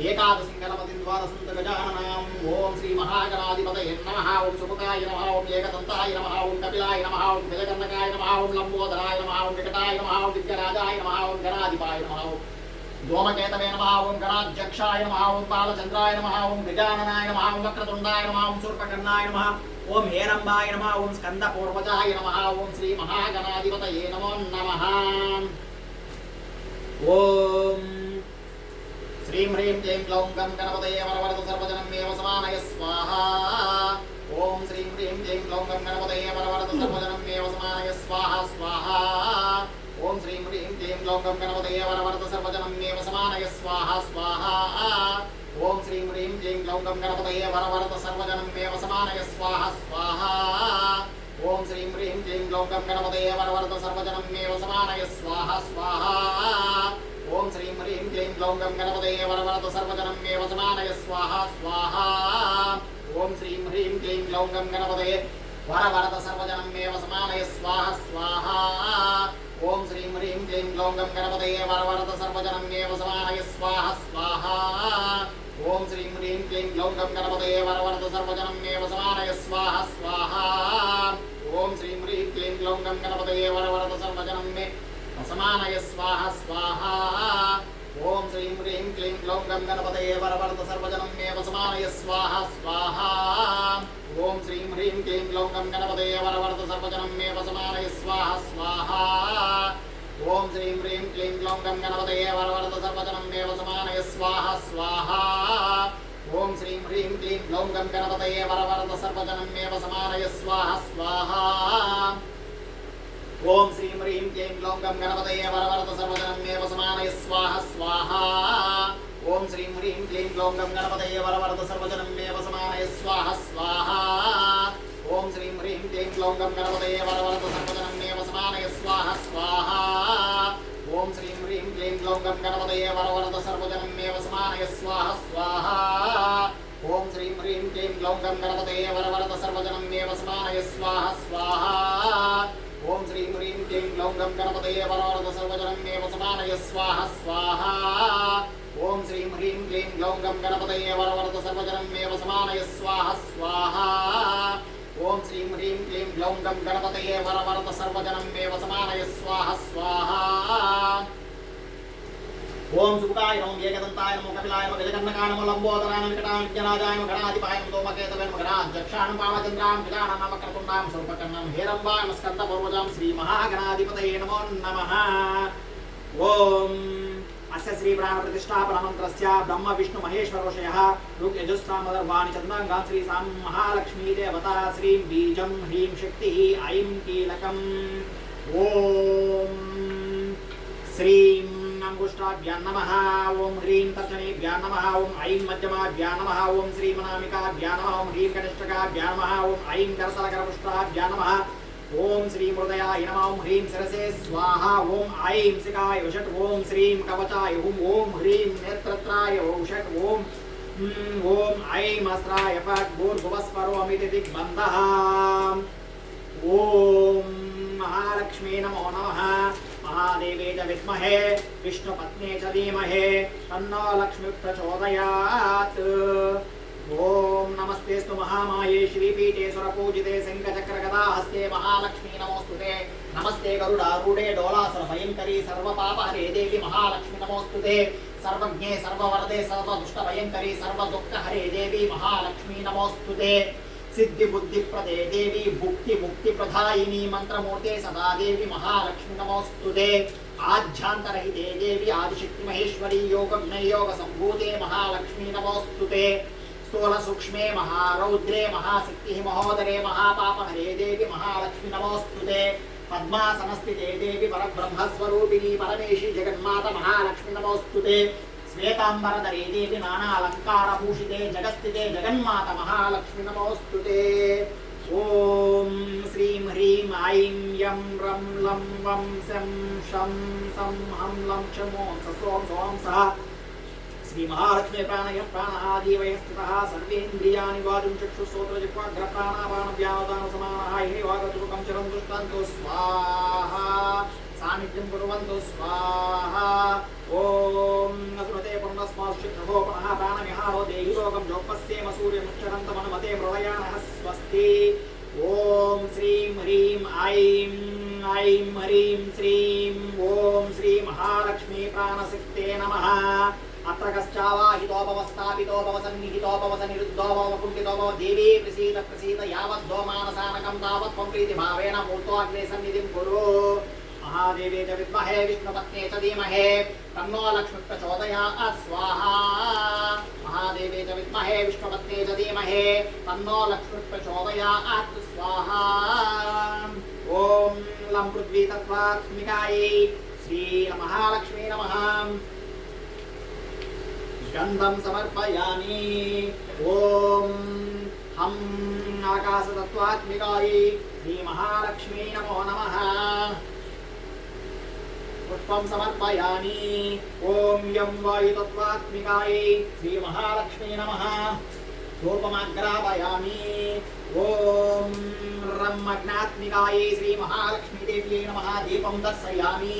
ఏకాదశింగనమతిం ద్వాదశంత గజాననాం ఓం శ్రీ మహాగణాధిపతయ నమః ఓం సుముఖాయ నమః ఓం ఏకదంతాయ నమః ఓం కపిలాయ నమః ఓం గజకర్ణకాయ నమః ఓం లంబోదరాయ నమః ఓం వికటాయ నమః ఓం విద్యరాజాయ నమః ఓం గణాధిపాయ నమః ఓం ధూమకేతవే నమ ఓం గణాధ్యక్షాయ నమ ఓం బాలచంద్రాయ నమ ఓం గజాననాయ నమ ఓం వక్రతుండాయ నమ ఓం శూర్పకర్ణాయ నమ ఓం హేరంబాయ నమ ఓం స్కందపూర్వజాయ నమ ఓం శ్రీ మహాగణాధిపతయే నమో నమః ఓం శ్రీం హ్రీం క్లీం క్లౌం గం గణపతయే వరవరద సర్వజనం మే వసమానయ స్వాహా ఓం శ్రీం హ్రీం క్లీం క్లౌం గం గణపతయే వరవరద సర్వజనం మే వసమానయ స్వాహ స్వాహా ఓం శ్రీం హ్రీం క్లీం క్లౌం గం గణపతయే వరవరద సర్వజనం మే వసమానయ స్వాహ స్వాహా ఓం శ్రీం హ్రీం క్లీం క్లౌం గం గణపతయే వరవరద సర్వజనం మే వసమానయ స్వాహ స్వాహా ఓం శ్రీం హ్రీం క్లీం క్లౌం గం గణపతయే వరవరద సర్వజనం మే వసమానయ స్వాహ స్వాహా ఓం శ్రీం హ్రీం క్లీం క్లౌం గం గణపతయే వరవరద సర్వజనం మే వసమానయ స్వాహ స్వాహ. ఓం శ్రీం హ్రీం క్లీం క్లౌం గం గణపతయే వరవరద సర్వజనం మే వసమానయ స్వాహ స్వాహ. ఓం శ్రీం హ్రీం క్లీం క్లౌం గం గణపతయే వరవరద సర్వజనం మే వసమానయ స్వాహ స్వాహ. ఓం శ్రీం హ్రీం క్లీం క్లౌం గం గణపతయే వరవరద సర్వజనం మే వసమానయ స్వాహ స్వాహ. ఓం శ్రీం హ్రీం క్లీం క్లౌం గం గణపతయే వరవరద సర్వజనం మే సమానయ స్వాహ స్వాహ. ఓం శ్రీం హ్రీం క్లీం క్లౌం గం గణపతయే వరవరద సర్వజనం మే సమానయ స్వాహ స్వాహ. ఓం శ్రీం హ్రీం క్లీం క్లౌం గం గణపతయే వరవరద సర్వజనం మే సమానయ స్వాహ స్వాహ. ఓం శ్రీం హ్రీం క్లీం క్లౌం గం గణపతయే వరవరద సర్వజనం మే సమానయ స్వాహ స్వాహ. ఓం శ్రీం హ్రీం క్లీం క్లౌం గం గణపతయే వరవరద సర్వజనం మే సమానయ స్వాహ స్వాహ. ఓం శ్రీం హ్రీం క్లీం క్లౌం గం గణపతయే వరవరత సర్వజనం మే వసమానయ స్వాహ స్వాహ. ఓం శ్రీం హ్రీం క్లీం క్లౌం గం గణపతయే వరవరత సర్వజనం మే వసమానయ స్వాహ స్వాహ. ఓం శ్రీం హ్రీం క్లీం క్లౌం గం గణపతయే వరవరత సర్వజనం మే వసమానయ స్వాహ స్వాహ. ఓం శ్రీం హ్రీం క్లీం క్లౌం గం గణపతయే వరవరత సర్వజనం మే వసమానయ స్వాహ స్వాహ. ఓం శ్రీం హ్రీం క్లీం క్లౌం గం గణపతయే వరవరత సర్వజనం మే వసమానయ స్వాహ స్వాహ. ఓం శ్రీ హ్రీం క్లీం క్లౌం గం గణపతయే వరవరద సర్వజనం మే వసమానయ స్వాహ స్వాహ. ఓం శ్రీం హ్రీం క్లీం క్లౌం గం గణపతయే వరవరద సర్వజనం మే వసమానయ స్వాహ స్వాహ. ఓం శ్రీం హ్రీం క్లీం క్లౌం గం గణపతయే వరవరద సర్వజనం మే వసమానయ స్వాహ స్వాహ. ఓం సుఖాయ నమో ఏకదంతాయ నమో కపిలాయ నమ గజకర్ణకాయ నమ లంబోదరాయ నమ వికటాయ విద్యరాజాయ నమ గణాధిపాయ నమ ధూమకేతవే నమ గణాధ్యక్షాణం పావచంద్రాం గజానం నమకర్తుండాం సర్వకర్ణం హేరంబాయ స్కంద పూర్వజాం శ్రీ మహాగణాధిపతయే నమో నమ. ఓం. అస్య శ్రీ ప్రాణ ప్రతిష్టాపన మంత్రస్య బ్రహ్మ విష్ణు మహేశ్వర ఋషయः ఋగ్ యజుస్సామదర్వాణి చంద్రాంగాం శ్రీ సాం మహాలక్ష్మీ దేవత శ్రీం బీజం హ్రీం శక్తి ఐం కీలకం. ఓం. శ్రీం అంగుష్టాభ్యాం నమ ఓం హ్రీం తర్జనేభ్యాం నమ ఓం ఐం మధ్యమాభ్యాం నమ ఓం శ్రీమనామికాభ్యాం నమ ఓం హ్రీం కనిష్టకాభ్యాం నమ ఓం ఐం కరతలకరపుష్టాభ్యాం నమ ఓం శ్రీ హృదయాయ నమ ఓం హ్రీం శిరసే స్వాహ ఓం ఐం శిఖాయ వషట్ ఓం శ్రీం కవచాయ ఓం ఓం హ్రీం నేత్రత్రాయ ఔషట్ ఓం మ్, ఓం ఐం అస్త్రాయ ఫట్ భూర్భువస్వరోమితి దిగ్బంధః ఓం మహాలక్ష్మీ నమో నమః మహాదేవే చ విద్మహే విష్ణుపత్నే చ ధీమహే తన్నో లక్ష్మి ప్రచోదయాత్ ఓం నమస్తేస్తు మహామాయే శ్రీపీఠే సురపూజితే శంఖచక్రగదా హస్తే మహాలక్ష్మీ నమోస్తుతే నమస్తే గరుడారూఢే డోలాసుర భయంకరీ సర్వపాపహరే దేవి మహాలక్ష్మి నమోస్తుతే సర్వజ్ఞే సర్వవరదే సర్వదుష్ట భయంకరీ సర్వదుఃఖహరే దేవి మహాలక్ష్మీ నమోస్తుతే సిద్ధి బుద్ధి ప్రదే దేవి భుక్తి ముక్తి ప్రధాయిని మంత్రమూర్తే సదాదేవి మహాలక్ష్మి నమోస్తుదే ఆధ్యాంతరహితే దేవి ఆదిశక్తి మహేశ్వరి యోగ వినయోగ సంభూతే మహాలక్ష్మి నమోస్తుతే స్థూల సూక్ష్మే మహారౌద్రే మహాశక్తి మహోదరే మహాపాపహరే దేవి మహాలక్ష్మి నమోస్తుతే పద్మాసనస్థితే దేవి పరబ్రహ్మస్వరూపిణి పరమేశి జగన్మాత మహాలక్ష్మి నమోస్తుతే శ్వేతాంబరధరే దేవి నానాలంకారభూషితే జగస్థితే జగన్మాత మహాలక్ష్మి నమోస్తుతే ఓం శ్రీం హ్రీం ఐం యం రం లం వం శం షం సం హం లం క్షమో సోం సోం సహ శ్రీ మహాలక్ష్మి ప్రాణయ ప్రాణాదీవయ స్థిత సర్వేంద్రియాని వాజుం చక్షు శ్రోత్ర జిహ్వాగ్ర ప్రాణాపాన వ్యావదాన సమాన ఇహి వాగతుకం చరం దుష్టంతు స్వాహా. సాన్నిధ్యం కురువంతో స్వాహ. ఓం శుక్రగోపన దాన విహారో దేహి రోగం జోపస్సేమ సూర్యముక్షరంతమనుమతే ప్రళయాన స్వస్తి. ఓం శ్రీం హ్రీం ఐం ఐం హ్రీం శ్రీం ఓం శ్రీ మహాలక్ష్మీ ప్రాణశక్తే నమ. అత్ర కశ్చావాహితోపవస్థాపితోపవసన్నిహితోపవసనిరుద్ధోపవకుంఠితోపవ దేవీ ప్రసీత ప్రసీత యావద్దోమానసానకం తావత్వం ప్రీతి భావేన మూర్తో అగ్నే సన్నిధిం కురు महादेवे च विद्महे, विष्णुपत्ने च धीमहे। तन्नो लक्ष्मी प्रचोदयात् स्वाहा महादेवे च विद्महे, विष्णुपत्ने च धीमहे। तन्नो लक्ष्मी प्रचोदयात् स्वाहा ॐ लं पृथ्वी तत्त्वात्मिकायै श्रीमहालक्ष्मी नमः। गन्धं समर्पयामि। ॐ हं आकाशतत्त्वात्मिकायै श्रीमहालक्ष्मी नमो नमः। पुष्पं समर्पयामि। ॐ यं वायुतत्त्वात्मिकायै श्रीमहालक्ष्मी नमः। धूपमग्रापयामि। ॐ रम्मग्नात्मिकायै श्रीमहालक्ष्मीदेव्यै नमः। दीपं दर्शयामि।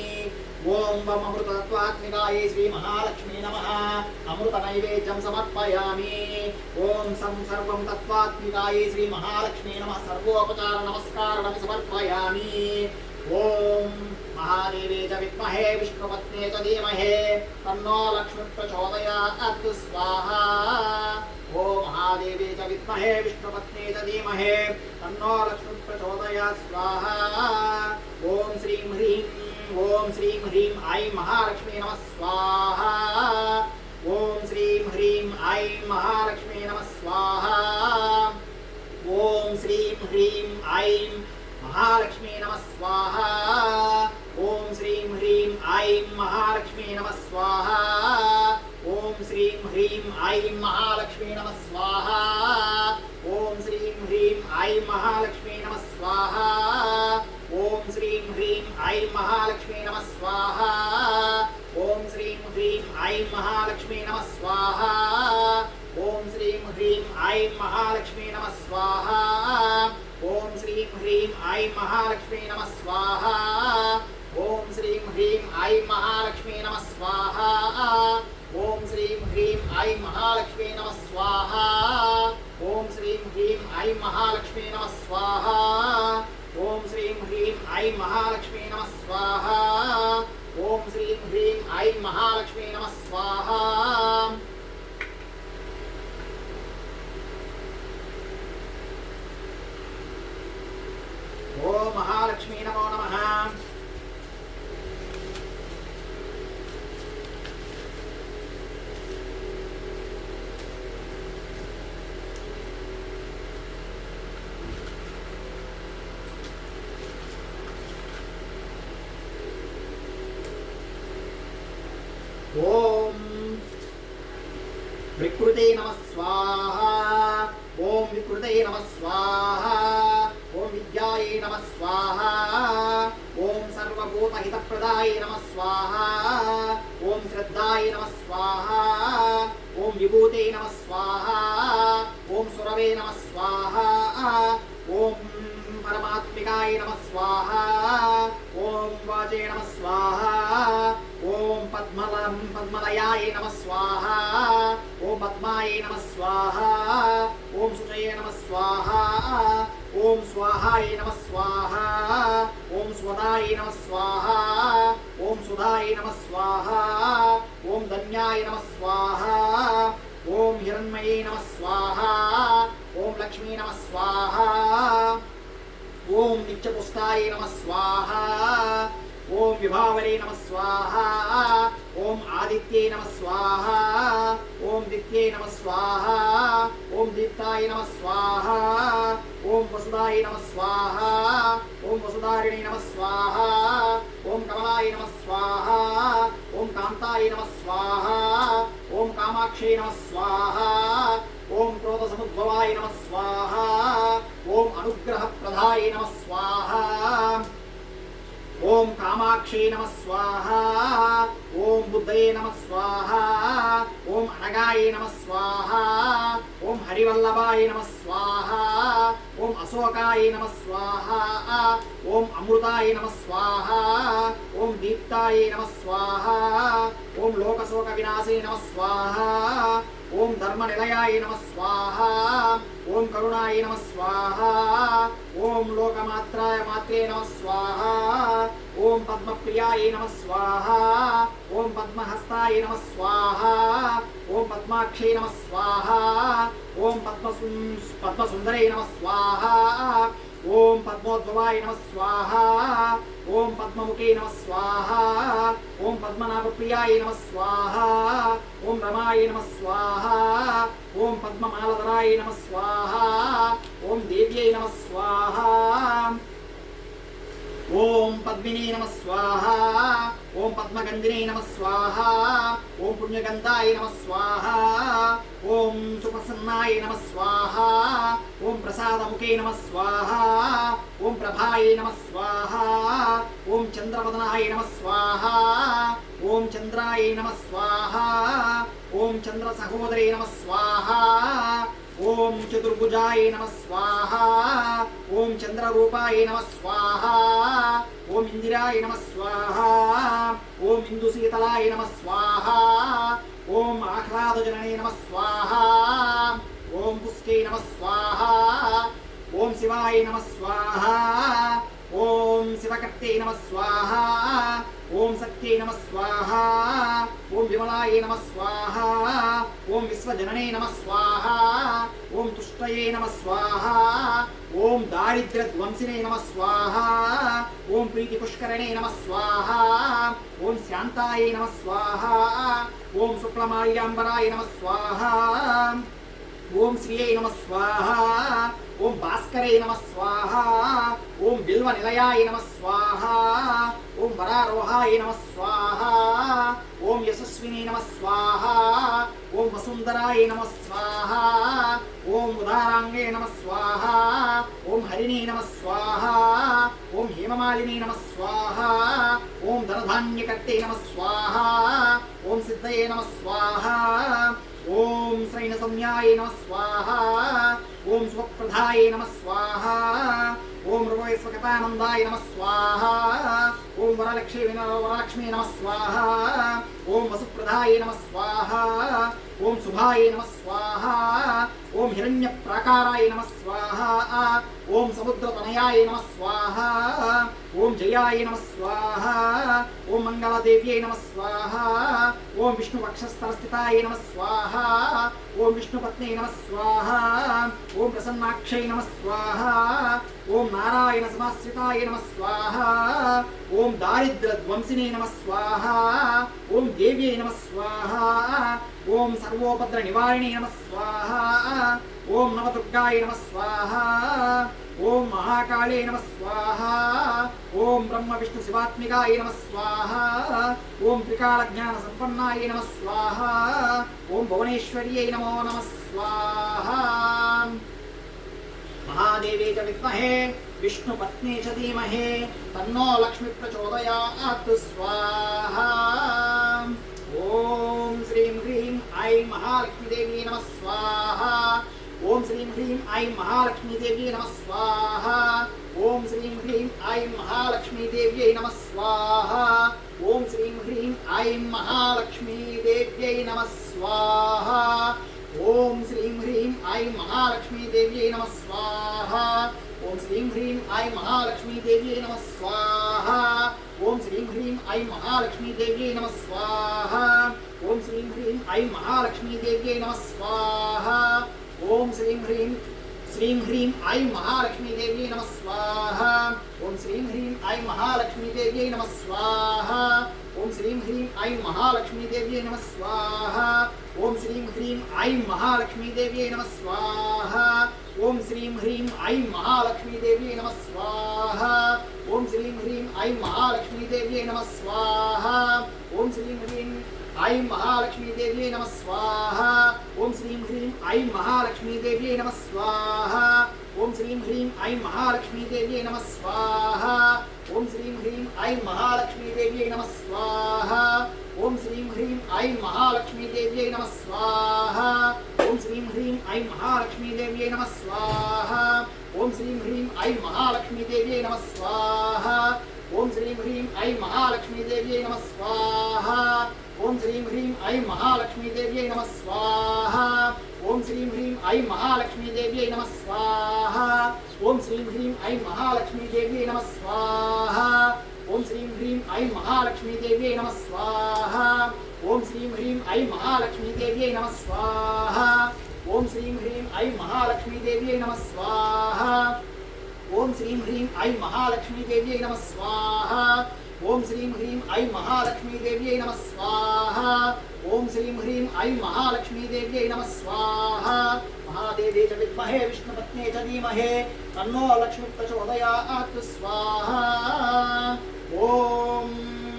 ॐ वम अमृतत्वात्मिकायै श्रीमहालक्ष्मी नमः। अमृतनैवेद्यं समर्पयामि। ॐ सं सर्वं तत्त्वात्मिकायै श्रीमहालक्ष्मी नमः। सर्वोपचारनमस्कारणं समर्पयामि। ॐ महादेवे च विद्महे, विष्णुपत्ने च धीमहे। तन्नो लक्ष्मी प्रचोदयात् स्वाहा। ॐ महादेवे च विद्महे, विष्णुपत्ने च धीमहे। तन्नो लक्ष्मी प्रचोदयात् स्वाहा। ॐ श्रीं ह्रीं ॐ श्रीं ह्रीं, ऐं महालक्ष्मी नमः, स्वाहा। ॐ श्रीं ह्रीं, ऐं महालक्ष्मी नमः, स्वाहा। ॐ श्रीं ह्रीं, ऐं महालक्ष्मी नमः, स्वाहा। శ్రీం హ్రీం ఐం మహాలక్ష్మీ నమ స్వాహ. ఓం శ్రీం హ్రీం ఐం మహాలక్ష్మీ నమ స్వాహ. ఓం శ్రీం హ్రీం ఐం మహాలక్ష్మీ నమ స్వాహ. ఓం శ్రీం హ్రీం ఐం మహాలక్ష్మీ నమ స్వాహ. ఓం శ్రీం హ్రీం ఐం మహాలక్ష్మీ నమ స్వాహ. ఓం శ్రీం హ్రీం ఐం మహాలక్ష్మీ నమ స్వాహ. ఓం శ్రీం హ్రీం ఐం మహాలక్ష్మీ నమ స్వాహ. వికృతే నమ స్వాహ. ఓం వికృతే నమ స్వాహ. ఓం విద్యాయే నమ స్వాహ. ఓం సర్వభూతహితప్రదాయ నమ స్వాహ. ఓం శ్రద్ధాయ నమ స్వాహ. ఓం విభూతే నమ స్వాహ. ఓం సురవే నమ స్వాహ. ఓం పరమాత్మికాయ నమ స్వాహ. ఓం వాచే నమ స్వాహ. ఓం పద్మలం పద్మలయాయ నమ స్వాహ ఓం పద్మాయ నమ స్వాహ ఓం సుజయ నమ స్వాహ ఓం స్వాహాయ నమ స్వాహ ఓం స్వదాయ నమ స్వాహ ఓం సుధాయ నమ స్వాహ ఓం ధన్యాయ నమ స్వాహ ఓం హిరణ్మయే నమ స్వాహ ఓం లక్ష్మీ నమ స్వాహ ఓం నిత్యపుస్తాయ నమ స్వాహ ఓం విభావరే నమ స్వాహ ఓం ఆదిత్యే నమ స్వాహ ఓం దిత్యే నమ స్వాహ ఓం దీప్తాయ నమ స్వాహ ఓం వసుదాయ నమ స్వాహ ఓం వసుదారిణి నమ స్వాహ ఓం కమలాయ నమ స్వాహ ఓం కాంతాయ నమ స్వాహ ఓం కామాక్షే నమ స్వాహ ఓం క్రోధసముద్భవాయ నమ స్వాహ ఓం అనుగ్రహ ప్రధాయ నమ స్వాహ ఓం కామాక్షే నమ స్వాహ ఓం బుద్ధయే నమ స్వాహ ఓం అనగాయ నమ స్వాహ ఓం హరివల్లభాయ నమ స్వాహ ఓం అశోకాయ నమ స్వాహ ఓం అమృతాయ నమ స్వాహ ఓం దీప్తాయ నమ స్వాహ ఓం లోకశోక వినాశే నమ స్వాహ ఓం ధర్మ నిలయాయ నమ స్వాహ ఓం కరుణాయ నమ స్వాహ ఓం లోకమాత్రాయ మాత్రే నమ స్వాహ ఓం పద్మప్రియాయ నమ స్వాహ ఓం పద్మహస్తాయ నమ స్వాహ ఓం పద్మాక్షై నమ స్వాహ ఓం పద్మసుం పద్మసుందరే నమ స్వాహ ఓం పద్మోద్భవాయ నమ స్వాహ ఓం పద్మముఖే నమ స్వాహ ఓం పద్మనాభప్రియాయ నమ స్వాహ ఓం రమాయ నమ స్వాహ ఓం పద్మమాలధరాయ నమ స్వాహ ఓం దేవ్యై నమ స్వాహ ఓం పద్మిని నమ స్వాహ ఓం పద్మగంధినే నమ స్వాహ ఓం పుణ్యగంధాయ నమ స్వాహ ఓం సుప్రసన్నాయ నమ స్వాహ ఓం ప్రసాదముఖే నమ స్వాహ ఓం ప్రభాయ నమ స్వాహ ఓం చంద్రవదనాయ నమ స్వాహ ఓం చంద్రాయ నమ స్వాహ ఓం చంద్ర సహోదరే నమ స్వాహ ఓం చతుర్భుజాయ నమ స్వాహ ఓం చంద్రరూపాయ నమ స్వాహ ఓం ఇందిరాయ నమ స్వాహ ఓం ఇందుశీతలాయ నమ స్వాహ ఓం ఆహ్లాదజననే నమ స్వాహ ఓం పుష్టే నమ స్వాహ ఓం శివాయ నమ స్వాహ ఓం శివకర్తే నమ స్వాహ ఓం సత్యే నమ స్వాహ ఓం విమలాయ నమ స్వాహ ఓం విశ్వజననే నమ స్వాహ ఓం తుష్టయే నమ స్వాహ ఓం దారిద్ర్యధ్వంసినే నమ స్వాహ ఓం ప్రీతి పుష్కరణే నమ స్వాహ ఓం శాంతాయ నమ స్వాహ ఓం శుక్లమాల్యాంబరాయ నమ స్వాహ ఓం శ్రీయై నమ స్వాహ ఓం భాస్కరై నమ స్వాహ ఓం బిల్వ నిలయాయ నమ స్వాహ ఓం వరారోహాయ నమ స్వాహ ఓం యశస్విని నమ స్వాహ ఓం వసుంధరాయ నమ స్వాహ ఓం ఉదారాంగే నమ స్వాహ ఓం హరిణి నమ స్వాహ ఓం హేమమాలిని నమ స్వాహ ఓం ధనధాన్యకర్తే నమ స్వాహ ఓం సిద్ధయే నమ స్వాహ ఓం శ్రైన సౌమ్యాయ నమ స్వాహ ఓం స్వప్రధాయ నమ స్వాహ ఓం రూపేశ్వకతానందాయ నమ స్వాహ ఓం వరలక్ష్మీ వరలక్ష్మీ నమ స్వాహ. ఓం వసుప్రదాయ నమ స్వాహ. ఓం శుభాయ నమ స్వాహ. ఓం హిరణ్య ప్రాకారాయ నమ స్వాహ. ఓం సముద్రతనయాయ నమ స్వాహ ఓం జయాయ నమ స్వాహ ఓం మంగళదేవ్యై నమ స్వాహ ఓం విష్ణువక్షస్థలస్థితాయ నమ స్వాహ ఓం విష్ణుపత్నై నమ స్వాహ ఓం ప్రసన్నాక్షై నమ స్వాహ ఓం నారాయణ సమాశ్రితాయ నమ స్వాహ ఓం దారిద్ర్యధ్వంసినే నమ స్వాహ ఓం దేవ్యై నమ స్వాహ ఓం సర్వోపద్ర నివారిణే నమ స్వాహ ఓం నమ దుర్గాయ నమ స్వాహ ఓం మహాకాళే నమ స్వాహ ఓం బ్రహ్మ విష్ణు శివాత్మికాయ నమ స్వాహ ఓం త్రికాల జ్ఞాన సంపన్నాయ నమ స్వాహ ఓం భువనేశ్వర్యై నమో నమ స్వాహ. మహాదేవే చ విద్మహే విష్ణుపత్ని చ ధీమహే తన్నో లక్ష్మి ప్రచోదయాత్ స్వాహ. ఓం శ్రీం హ్రీం ఐ మహాలక్ష్మీదేవి నమ స్వాహ. ఓం శ్రీం హ్రీం ఐం మహాలక్ష్మీదేవి నమ స్వాహ. ఓం శ్రీం హ్రీం ఐం మహాలక్ష్మీదేవ్యై నమ స్వాహ. ఓం శ్రీం హ్రీం ఐం మహాలక్ష్మీదేవ్యై నమ స్వాహ. ఓం శ్రీం హ్రీం ఐం మహాలక్ష్మీదేవ్యై నమ స్వాహ. ఓం శ్రీం హ్రీం ఐం మహాలక్ష్మీదేవ్యై నమ స్వాహ. ఓం శ్రీం హ్రీం ఐం మహాలక్ష్మీదేవ్యై నమ స్వాహ. ఓం శ్రీం హ్రీం ఐం మహాలక్ష్మీదేవ్యై నమ స్వాహ. ఓం శ్రీం హ్రీం శ్రీం హ్రీం ఐ మహాలక్ష్మీదేవ్యై నమ స్వాహ. ఓం శ్రీం హ్రీం ఐ మహాలక్ష్మీదేవ్యై నమ స్వాహ. ఓం శ్రీం హ్రీం ఐ మహాలక్ష్మీదేవ్యై నమ స్వాహ. ఓం శ్రీం హ్రీం ఐ మహాలక్ష్మీదేవ్యై నమ స్వాహ. ఓం శ్రీం హ్రీం ఐ మహాలక్ష్మీదేవ్యై నమ స్వాహ. ఓం శ్రీం హ్రీం ఐ మహాలక్ష్మీదేవ్యై నమ స్వాహ. ఓం శ్రీం హ్రీం ఐం మహాలక్ష్మీదేవ్యై నమ స్వాహ. ఓం శ్రీం హ్రీం ఐం మహాలక్ష్మీదేవ్యై నమ స్వాహ. ఓం శ్రీం హ్రీం ఐం మహాలక్ష్మీదేవ్యై నమ స్వాహ. ఓం శ్రీం హ్రీం ఐం మహాలక్ష్మీదేవ్యై నమ స్వాహ. ఓం శ్రీం హ్రీం ఐం మహాలక్ష్మీదేవ్యై నమ స్వాహ. ఓం శ్రీం హ్రీం ఐం మహాలక్ష్మీదేవ్యై నమ స్వాహ. ఓం శ్రీం హ్రీం ఐం మహాలక్ష్మీదేవ్యై నమ స్వాహ. ఓం శ్రీం హ్రీం ఐం మహాలక్ష్మీదేవ్యై నమ స్వాహ. ఐం మహాలక్ష్మీదేవ్యై నమ స్వాహ. ఓం శ్రీం హ్రీం ఐం మహాలక్ష్మీదేవ్యై నమ స్వాహ. ఓం శ్రీం హ్రీం ఐం మహాలక్ష్మీదేవ్యై నమ స్వాహ. ఓం శ్రీం హ్రీం ఐం మహాలక్ష్మీదేవ్యై నమ స్వాహ. ఓం శ్రీం హ్రీం ఐం మహాలక్ష్మీదేవ్యై నమ స్వాహ. ఓం శ్రీం హ్రీం ఐం మహాలక్ష్మీదేవ్యై నమ స్వాహ. ఓం శ్రీం హ్రీం ఐం మహాలక్ష్మీదేవ్యై నమ స్వాహ. ఓం శ్రీం హ్రీం ఐం మహాలక్ష్మీదేవ్యై నమ స్వాహ. ఓం శ్రీం హ్రీం ఐం మహాలక్ష్మీదేవ్యై నమ స్వాహ. మహాదేవే చ విద్మహే విష్ణుపత్నే చ ధీమహే తన్నో లక్ష్మీ ప్రచోదయాత్ స్వాహ. ఓం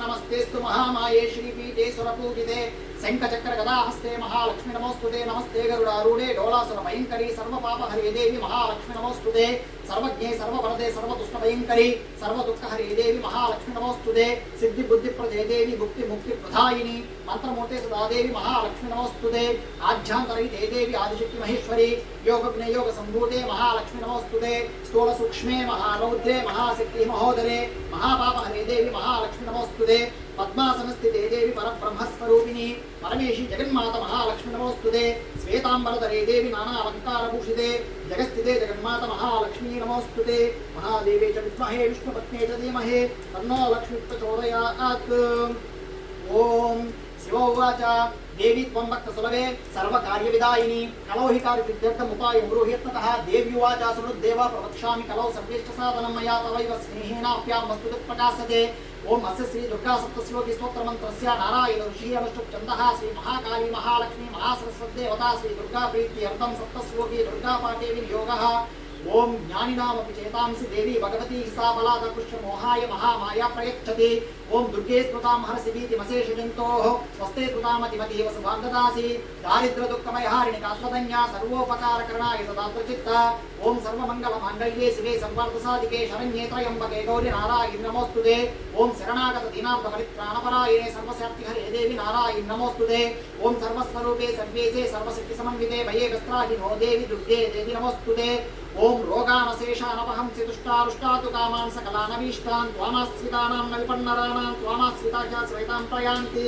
నమస్తేస్తు మహామాయే శ్రీపీఠే సురపూజితే శంఖ శంఖచక్ర గదాహస్తే మహాలక్ష్మి నమోస్తుదే నమస్తే గరుడారూఢే డోలాసుర భయంకరి సర్వ పాప హరే దేవి మహాలక్ష్మి నమోస్తుదే సర్వజ్ఞే సర్వవరదే సర్వదుష్ట భయంకరి సర్వదుఃఖహరే దేవి మహాలక్ష్మి నమోస్తుదే సిద్ధి బుద్ధి ప్రదే దేవి ముక్తి ముక్తి ప్రధాయిని మంత్రమూర్తే సదాదేవి మహాలక్ష్మి నమోస్తుదే ఆధ్యాంతరై దే దేవి ఆదిశక్తి మహేశ్వరి యోగ వినయోగ సంభూతే మహాలక్ష్మి నమోస్తుదే స్థూల సూక్ష్మే మహారౌద్రే మహాశక్తి మహోదరే మహాపాప హరే దేవి మహాలక్ష్మి నమోస్తుదే పద్మాసనస్థితే దేవి పరబ్రహ్మస్వరూపిణి పరమేశి జగన్మాత మహాలక్ష్మి నమోస్తుదే శ్వేతాంబరధరే దేవి నానా నానాలంకారభూషితే. జగస్థితే జగన్మాత మహాలక్ష్మీ నమోస్తుతే మహాదేవే చ విద్మహే విష్ణుపత్నే చ ధీమహే. తన్నో లక్ష్మి ప్రచోదయాత్ ఓం శివోవాచ. దేవి త్వం భక్త సులభే సర్వకార్యవిదాయిని. కలౌ హి కార్యసిద్ధ్యర్థముపాయం బ్రూహ్యత్నతః దేవ్యువాచ సునుద్దేవ ప్రవక్ష్యామి. కలౌ సర్వేష్ట సాధనం. మయా తవైవ స్నేహేనాప్యాం వస్తు ప్రకాశతే ఓం అస్య శ్రీ దుర్గా సప్తశ్లోకి స్తోత్ర మంత్రస్య నారాయణ ఋషి అనుష్ఠుప్ ఛందః శ్రీ మహాకాళీ మహాలక్ష్మి మహాసరస్వదేవతా శ్రీ దుర్గా ప్రీతి అర్థం సప్తశ్లోకి దుర్గా పాఠే వినియోగः. ఓం జ్ఞానినామపి చేతాంసి దేవి భగవతి సా బలాదకృష్ణ మోహాయ మహామాయా ప్రయచ్చతి. ఓం దుర్గే స్మృతాం హరసివీతి మశేష జంతోః. స్వస్తే స్మృతామతిమతి వసుభాంగదాసి దారిద్ర దుఃఖమయ హారిణి కాత్మధన్య సర్వోపకారకరణాయ సదాత్రచిత్త ఓం సర్వమంగళ మాంగళ్యే శివే సంవర్ధ సాధికే శరణ్యే త్రయంబకే గౌరి నారాయణ నమోస్తుదే ఓం శరణాగత దీనార్థ పరిత్రాణపరాయణే సర్వశాక్తి హరే దేవి నారాయణ నమోస్తుదే ఓం సర్వస్వరూపే సర్వేశే సర్వశక్తి సమన్వితే భయే వస్త్రాహి నో దేవి దుర్గే దేవి నమోస్తుదే ఓం రోగానశేషానపహంసి తుష్టారుష్టాతు కామాన్ సకలానవీష్టాన్ త్వామాశ్రితానాం నవిపన్నరాణాం త్వామాశ్రితాచ శ్వేతాం ప్రయాంతి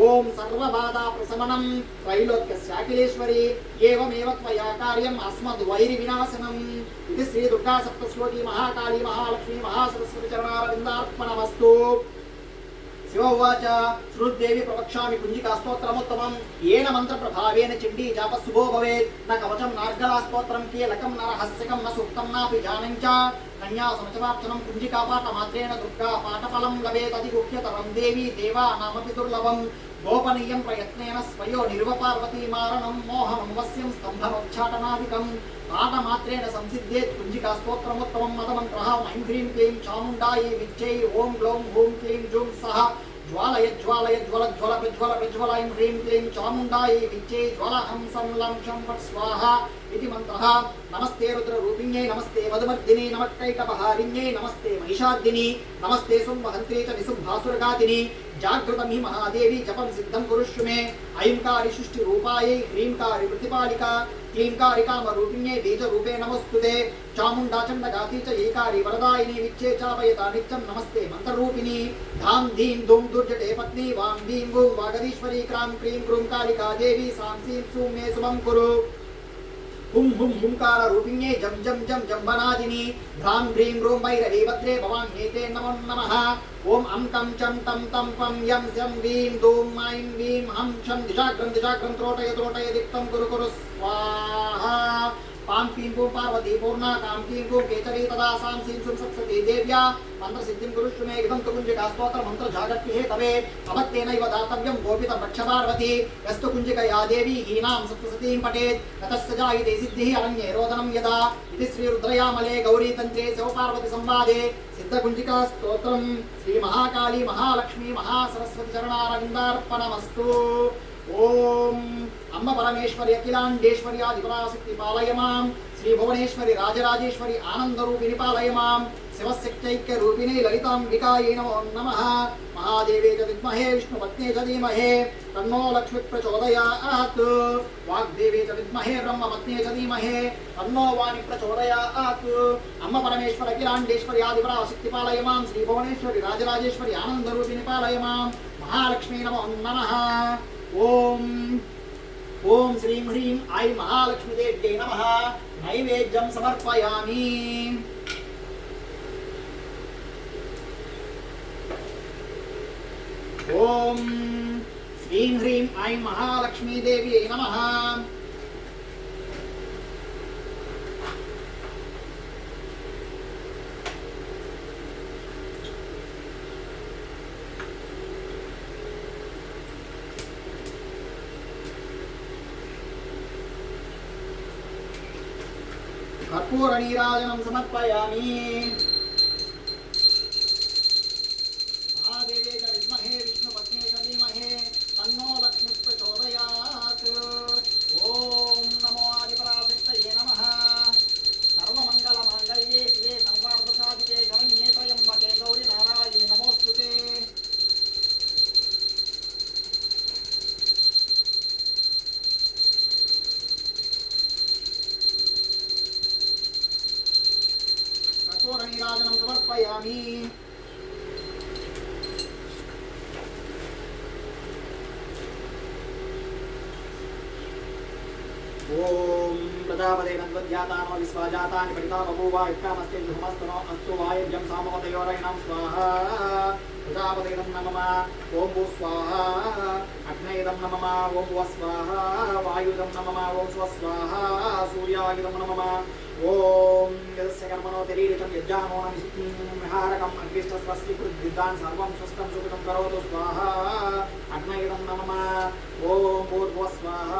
ఓం సర్వబాధా ప్రశమనం త్రైలోక్య శాకిలేశ్వరి ఏవమేవ త్వయా కార్యం అస్మద్ వైరి వినాశనం ఇది శ్రీ దుర్గా సప్తశ్లోకి మహాకాళీ మహాలక్ష్మి మహాసరస్వతి చరణారవిందార్పణమస్తు శివోవాచ శృద్దేవి ప్రవక్ష్యామి కుంజికా స్తోత్రముత్తమం. ఏన మంత్ర ప్రభావేన చండీ జాప భవేత్. న కవచం నార్గలా స్తోత్రం కీలకం నరహస్యకం న సూక్తం నాపి జానం చ కన్యా సమచవార్చనం కుంజికా పాఠ మాత్రేణ దుర్గా పాఠఫలం లభేత్ అతి గుహ్యతరం దేవి దేవా నామపి దుర్లభం గోపనీయం ప్రయత్నేన స్వయో నిర్వపార్వతీమారణం మోహనం వస్యం స్తంభనోచ్చాటనాదికం పాఠమాత్రేణ సంసిద్ధేత్ కుంజికా స్తోత్రముత్తమం మదమంత్రః ఐం హ్రీం క్లీం చాముండాయి విచ్చై ఓం గ్లౌం హూం క్లీం జూం సహ జ్వాలయ జ్వాలయ జ్వల జ్వల ప్రజ్వల ప్రజ్వల ఐం హ్రీం క్లీం చాముండాయి విచ్చై జ్వల హంసం లం ఫట్ స్వాహ ఇది మంత్రః. నమస్తే రుద్రరూపిణ్యై నమస్తే వధుమర్దిని నమక్కైటపహారిణ్యై నమస్తే మహిషాద్దిని నమస్తే సుంభహంత్రే చ నిశుంభాసురగాతిని జాగృతం హి మహాదేవి జపం సిద్ధం కురుష్యు మే ఐంకారి సృష్టి రూపాయై హ్రీంకారి ప్రతిపాలిక క్లీంకారి కామ రూపిణ్యై బీజ రూపే నమస్తుతే చాముండాచండ గాతి చ ఏకారి వరదాయిని విచ్చే చాపయత నిత్యం నమస్తే మంత్రరూపిణి ధాం ధీం ధూం దుర్జటే పత్ని వాం ధీం గూం వాగదీశ్వరీ క్రాం క్రీం క్రూం కాళికా దేవి సాం సీం సూం మే శుభం కురు. హుం హుం హుంకార రూపిణ్యే జం జం జం జంబనాదిని. భ్రాం హ్రీం రూం భైరవీ భవాన్ భవాన్యేతే నమో నమ. ఓం అం కం చం తం తం పం యం సం వీం దూం మైం వీం హం శం దిశాగ్రం దిశాగ్రం త్రోటయ త్రోటయ దిక్తం గురు కురు స్వాహ. పాం పీం పూం పార్వతీ పూర్ణ కాం పీం పూం కేచరీ తదాసాం సీం సుం సప్సతీ దేవ్యా మంత్ర సిద్ధిం కురుష్టు ఇదం కుంజిక స్తోత్ర మంత్ర జాగత్య హే తవే అవత్తేనైవ దాతవ్యం గోపిత వృక్ష పార్వతి యస్తు కుంజిక యా దేవి హీనాం సప్తసతీం పఠేత్ తతస్య జాయితే సిద్ధిః అరణ్యే రోదనం యదా ఇది శ్రీ రుద్రయామలే గౌరీ తంత్రే శివపార్వతి సంవాదే సిద్ధకుంజికా స్తోత్రం శ్రీ మహాకాళీ మహాలక్ష్మీ మహాసరస్వతి చరణారవిందార్పణమస్తు ఓం అమ్మ పరమేశ్వరి అఖిలాండేశ్వరి ఆదిపరాశక్తి పాలయమాం శ్రీ భువనేశ్వరి రాజరాజేశ్వరి ఆనందరూపిణి పాలయ మాం. శివశక్తైక్యరూపిణి లలితాంబికాయై నమో నమ. మహాదేవే చ విద్మహే విష్ణుపత్నే చ ధీమహే తన్నో లక్ష్మి ప్రచోదయాత్. వాగ్దేవే చ విద్మహే బ్రహ్మపత్నే చ ధీమహే తన్నో వాణి ప్రచోదయాత్. అమ్మ పరమేశ్వర అఖిలాండేశ్వరి ఆదిపరాశక్తి పాలయమాం శ్రీ భువనేశ్వరి రాజరాజేశ్వరి ఆనందరూపిణి పాలయమాం మహాలక్ష్మీ నమో నమ. ఓం ఓం శ్రీం హ్రీం ఐ మహాలక్ష్మీదేవ్యై నమ. నైవేద్యం సమర్పయామి. ఓం శ్రీం హ్రీం ఐ మహాలక్ష్మీదేవ్యై నమ. కర్పూర నీరాజనం ఓం ప్రజాపతే నద్వద్యాతానో విశ్వాజాతాని పఠితా బభూవ ధృమస్తనో అస్తు వాయుజ్యం సామవతయోరైణం స్వాహా. ప్రజాపతేదం నమమ ఓం భూ స్వాహ. అగ్నైదం నమమ ఓం భువ స్వాహ. వాయుదం నమమ ఓం స్వ స్వాహా. సూర్యాయుధం నమమ ఓం యస్య కర్మణో తెరీరితం యజ్జానో విహారకం అగ్నిష్ట స్వస్తి కృద్విద్వాన్ సర్వం స్వస్థం సుఖితం కరోతు స్వాహ. అగ్నైదం నమమ ఓం భూర్భువ స్వాహ.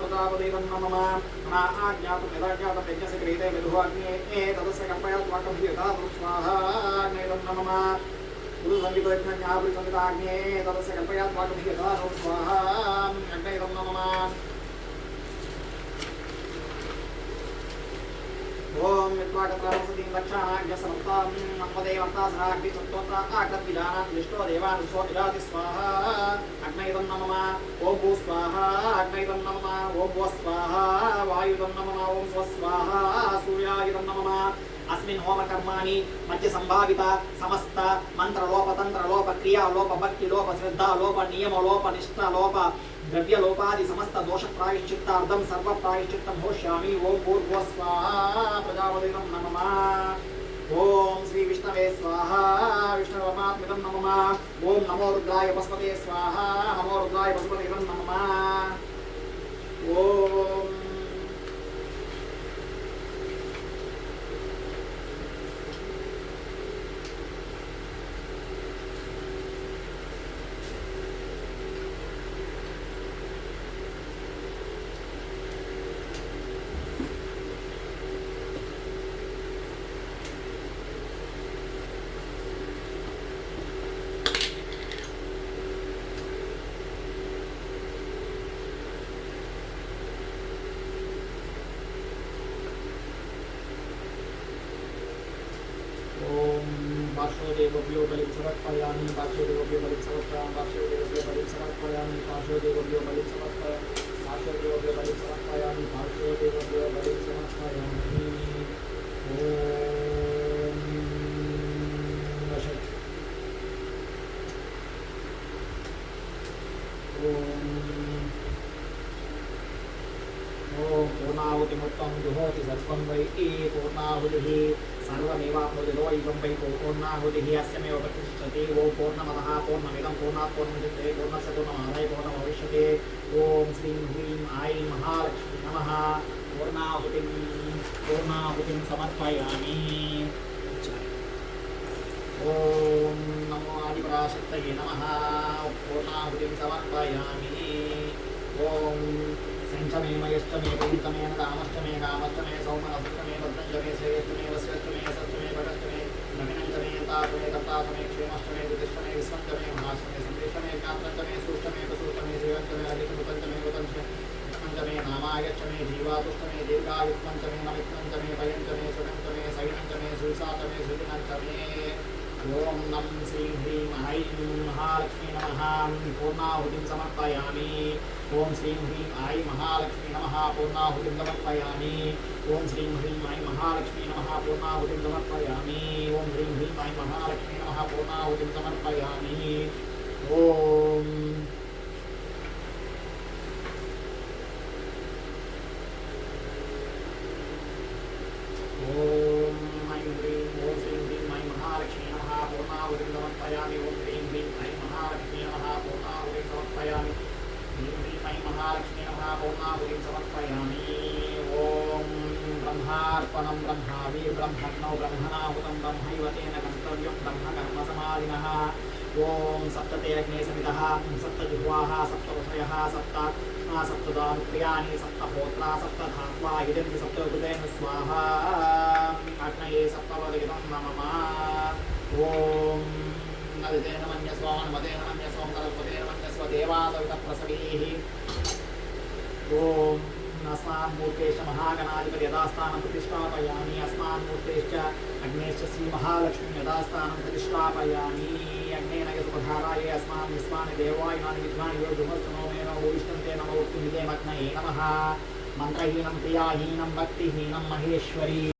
ప్రజాపతిదం నమమ నా ఆజ్ఞాతం యథాజ్ఞాతం యజ్ఞస్య క్రియతే విధు అగ్నే తదస్య కల్పయాత్మకం యథాతు స్వాహా. అగ్నైదం నమమ గురు తదస్య కల్పయాత్మకం యథాతు స్వాహా అగ్నైదం నమమ ఓం విద్వాగత్రామసతీం లక్షాణాగ్యసమత్తాం మన్మదేవర్తాసనాగ్ని సత్తోత్ర ఆగ్రద్విజానాన్ దృష్టో దేవాన్ సో విరాతి స్వాహ అగ్నైదం నమమ ఓం భూ స్వాహ అగ్నైదం నమమ ఓం భువ స్వాహ వాయుదం నమ ఓం స్వ స్వాహ సూర్యాయుధం నమ అస్మిన్ హోమకర్మాణి మధ్య సంభావిత సమస్త మంత్రలోప తంత్రలోప క్రియాలోప భక్తి లోప శ్రద్ధ లోప నియమ లోప నిష్ఠ లోప ద్రవ్య లోపాది సమస్త దోష ప్రాయశ్చిత్తార్థం సర్వ ప్రాయశ్చిత్తం హోష్యామి. ఓం పూర్వ స్వాహా ప్రజాపతితం నమమ ఓం శ్రీ విష్ణవే స్వాహ విష్ణువర్మాత్మితం నమమ ఓం నమో రుద్రాయ పశుపతే స్వాహ నమో రుద్రాయ పశుపతితం నమమ ఓం समर्पयामि पार्श्वदेवभ्यो बलिं समर्पयामि पार्श्वदेवभ्यो बलिं समर्पयामि पार्श्वदेवभ्यो बलिं समर्पयामि पार्श्वदेवभ्यो बलिं समर्पयामि पार्श्वदेवभ्यो बलिं समर्पयामि ॐ पूर्णाहुतिमुत्तं जुहोति सर्वं वै ए पूर्णाहुतिः జుహోతి సర్వం వై ఏ పూర్ణాహుతి సర్వమేవాప్నోతి లోయివం వై పూర్ణాహుతి అస్యమేవ ప్రతిష్టతి ఓం పూర్ణమదః పూర్ణమిదం పూర్ణాత్ పూర్ణముద్యతే పూర్ణస్య పూర్ణమాదాయ పూర్ణమవిష్యతే ఓం శ్రీం హ్రీం ఐ మహాలక్ష్మీ నమః పూర్ణాహుతిం పూర్ణాహుతిం సమర్పయామి ఓం నమో ఆదిపరాశక్తయే నమః పూర్ణాహుతిం సమర్పయామి ఓం సంచమే మయష్టమే పవితమే కామష్టమే भगस्तमे नमिनंतमे तापमे कर्तातमे क्षेमस्तमे दुतिष्ठमे विस्मत्तमे महाष्टमे संदेशमे ज्ञात्रतमे सूष्टमे प्रसूष्टमे जीवन्तमे अधिकमुपन्तमे उपन्तमे जीवातुष्टमे दीर्घायुष्मन्तमे नमित्मन्तमे भयन्तमे सुनन्तमे सैनन्तमे नम श्री ह्रीं महालक्ष्मी नमः। पूर्णाहुतिं समर्पयामि। ॐ श्रीं ह्रीं आई महालक्ष्मी नमः पूर्णाहुतिं समर्पयामि। ओं श्रीं ह्रीं आई महालक्ष्मी नम पूर्णाहुतिं समर्पयामि। ओं ह्रीं ह्रीं आई महालक्ष्मी नम पूर्णाहुतिं समर्पयामि। ॐ ब्रह्मार्पणं ब्रह्मावि ब्रह्मणो ब्रह्मणाहुतं ब्रह्मैव तेन गन्तव्यं ब्रह्मकर्मसमाधिनः ॐ सप्तते अग्ने समितः सप्तजिह्वाः सप्तवशयः सप्तात्मा सप्तदानुप्रियाणि सप्तहोत्रा सप्तधात्वा इदं सप्तकृतेन स्वाहा अग्नये सप्तवदितं नमः ॐ नदितेन मन्यस्वान् मदेन मन्यस्वं नरस्वतेन मन्यस्व देवादवितप्रसवीः ॐ అస్మాన్మూర్తేష్ మహాగణాధిపతి యథాస్థానం ప్రతిష్టాపయామి అస్మాన్మూర్తేశ్చ అగ్నేశ్చ శ్రీ మహాలక్ష్మి యథాస్థానం ప్రతిష్టాపయామి అగ్నేన యసుపధారాయ అస్మాన్ విస్మాని దేవాయ నాని విద్వాని యో బ్రహ్మస్తనోమేన ఓవిష్టంతే నమోక్తి నిదే మగ్నయే నమ. మంత్రహీనం క్రియాహీనం భక్తిహీనం మహేశ్వరీ.